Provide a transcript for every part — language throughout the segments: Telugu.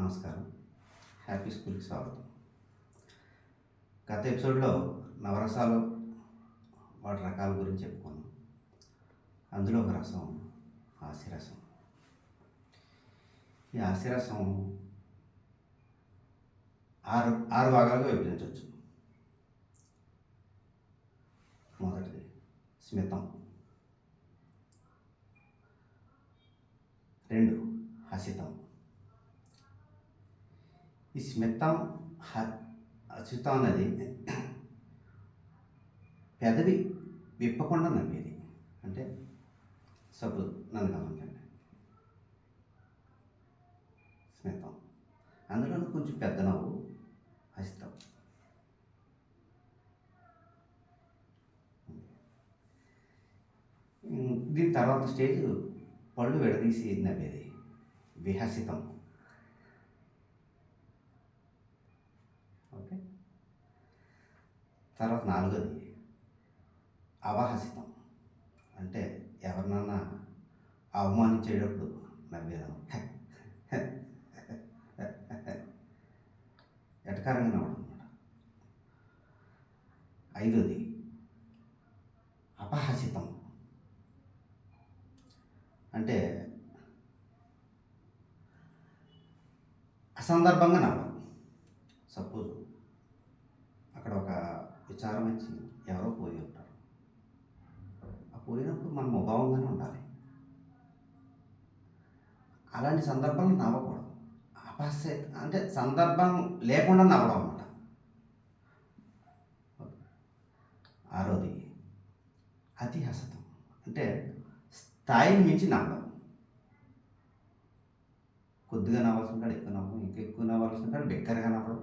నమస్కారం. హ్యాపీ స్కూల్కి స్వాగతం. గత ఎపిసోడ్లో నవరసాలు వాటి రకాల గురించి చెప్పుకున్నాం. అందులో ఒక రసం హాస్యరసం. ఈ హాస్యరసం ఆరు ఆరు భాగాలుగా విభజించవచ్చు. మొదటిది స్మితం. రెండు హసితం. ఈ స్మితం హ అన్నది పెదవి విప్పకుండా నవ్వేది. అంటే సపోజ్ నన్ను గమనించండి స్మితం. అందులో కొంచెం పెద్ద నవ్వు హసితం. దీని తర్వాత స్టేజ్ పళ్ళు విడదీసి నవ్వేది. విహసితం. తర్వాత నాలుగోది అవహసితం. అంటే ఎవరినన్నా అవమానించేటప్పుడు నవ్వేదాం. ఎటకారంగా నవ్వడం అనమాట ఐదోది అపహసితం. అంటే అసందర్భంగా నవ్వడం. సపోజ్ విచారం వచ్చి ఎవరో పోయి ఉంటారు. ఆ పోయినప్పుడు మనం ముభావంగానే ఉండాలి. అలాంటి సందర్భాలను నవ్వకూడదు అపహాస్య అంటే సందర్భం లేకుండా నవ్వడం అన్నమాట. ఆరోది అతిహసతం అంటే స్థాయిని మించి నవ్వడం కొద్దిగా నవ్వాల్సిన కాడ ఎక్కువ నవ్వడం ఇంకా ఎక్కువ నవ్వాల్సిన కాడ బిగ్గరగా నవ్వడం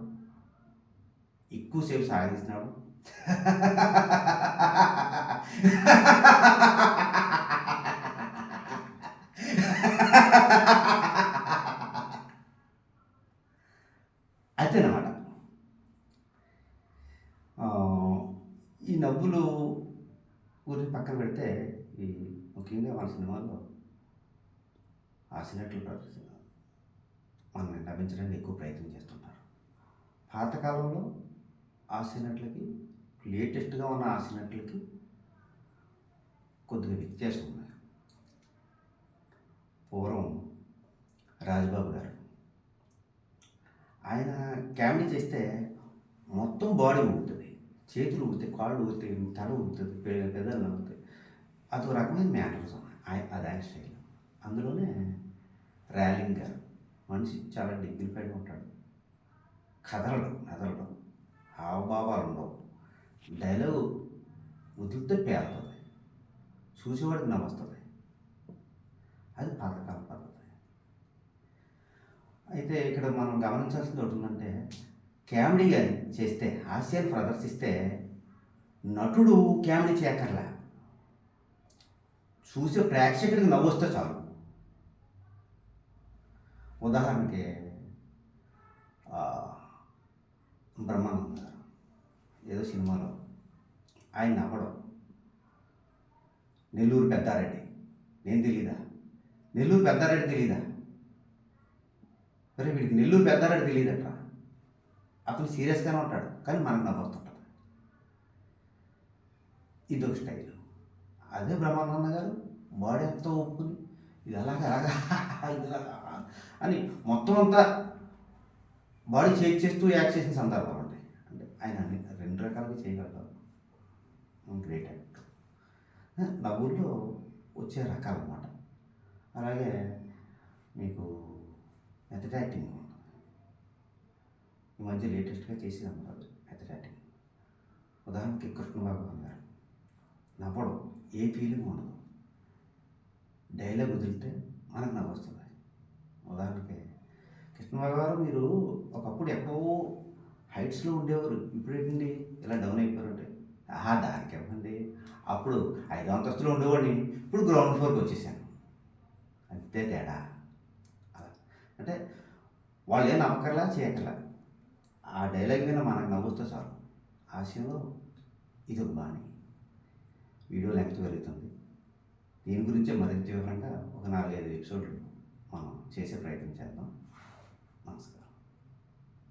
ఎక్కువసేపు సాగదీసినాడు అదేనమాట ఈ నవ్వులు గురించి పక్కన పెడితే ఈ ముఖ్యంగా మన సినిమాల్లో ఆసినట్లు ప్రదర్శన మనల్ని నవ్వించడానికి ఎక్కువ ప్రయత్నం చేస్తుంటారు. పాతకాలంలో ఆసినట్లకి లేటెస్ట్గా ఉన్న ఆసినట్లకి కొద్దిగా వ్యత్యాసం ఉన్నాయి. పూర్వం రాజబాబు గారు ఆయన కామెడీ చేస్తే మొత్తం బాడీ ఊగుతుంది. చేతులు ఊగుతాయి కాళ్ళు ఊగుతాయి తల ఊగుతుంది పె- ఊగుతాయి అదో అదొక రకమైన మేనరిజం ఆయన అది ఆయన స్టైల్. అందులోనే ర్యాలింగ్ గారు మనిషి చాలా డిగ్నిఫైడ్గా ఉంటాడు. కదలడు మెదలడు హావభావాలు ఉండవు. డైలాగు వదిలితే పేరుతుంది. చూసేవాడికి నవ్వుస్తుంది. అది పాతకాల పద్ధతి. అయితే ఇక్కడ మనం గమనించాల్సింది ఒకటి ఉందంటే కామెడీ కానీ చేస్తే హాస్యాన్ని ప్రదర్శిస్తే నటుడు కామెడీ చేయక్కర్లా. చూసే ప్రేక్షకుడికి నవ్వు వస్తే చాలు. ఉదాహరణకి ఆ, బ్రహ్మానందం గారు. ఏదో సినిమాలో. ఆయన నవ్వడం. నెల్లూరు పెద్దారెడ్డి. నేను తెలీదా? నెల్లూరు పెద్దారెడ్డి తెలీదా? మరి వీడికి నెల్లూరు పెద్దారెడ్డి తెలియదట అతను సీరియస్గానే ఉంటాడు కానీ మనకు నవ్వుతుంటుంది ఇదొక స్టైల్. అదే బ్రహ్మానంద గారు బాడీ ఎంతో ఒప్పుకుని ఇది అలాగా అలాగా ఇది అలాగా అని మొత్తం అంతా బాడీ షేక్ చేస్తూ యాక్ట్ చేసిన సందర్భాలు ఉంటాయి అంటే ఆయన అన్ని గ్రేట్ యాక్ట్ చేయగలరు గ్రేట్ వచ్చే రకాలు అన్నమాట అలాగే మీకు మెథడ్ యాక్టింగ్ ఈ మధ్య లేటెస్ట్గా చేసేది అన్నమాట మెథడ్ యాక్టింగ్ ఉదాహరణకి కృష్ణ భగవాన్ గారు. నవ్వడం ఏ ఫీలింగ్ ఉండదు. డైలాగ్ వదిలితే మనకు నవ్వు వస్తుంది. ఉదాహరణకి కృష్ణబాబు గారు మీరు ఒకప్పుడు ఎక్కడో హైట్స్లో ఉండేవారు. ఇప్పుడు ఏంటండి ఇలా డౌన్ అయిపోయారంటే. ఆహా దానికి ఇవ్వండి. అప్పుడు ఐదో అంతస్తులో ఉండేవాడిని. ఇప్పుడు గ్రౌండ్ ఫ్లోర్కి వచ్చేసాను. అంతే తేడా. అలా. అంటే వాళ్ళు ఏం నమ్మకర్లా చేయట్లా ఆ డైలాగ్ మీద మనకు నవ్వుతో చాలు. ఆశయంలో ఇది ఒక బాణి. వీడియో లెంగ్త్ పెరుగుతుంది. దీని గురించే మరింత వివరంగా ఒక నాలుగైదు ఎపిసోడ్లు మనం చేసే ప్రయత్నం చేద్దాం.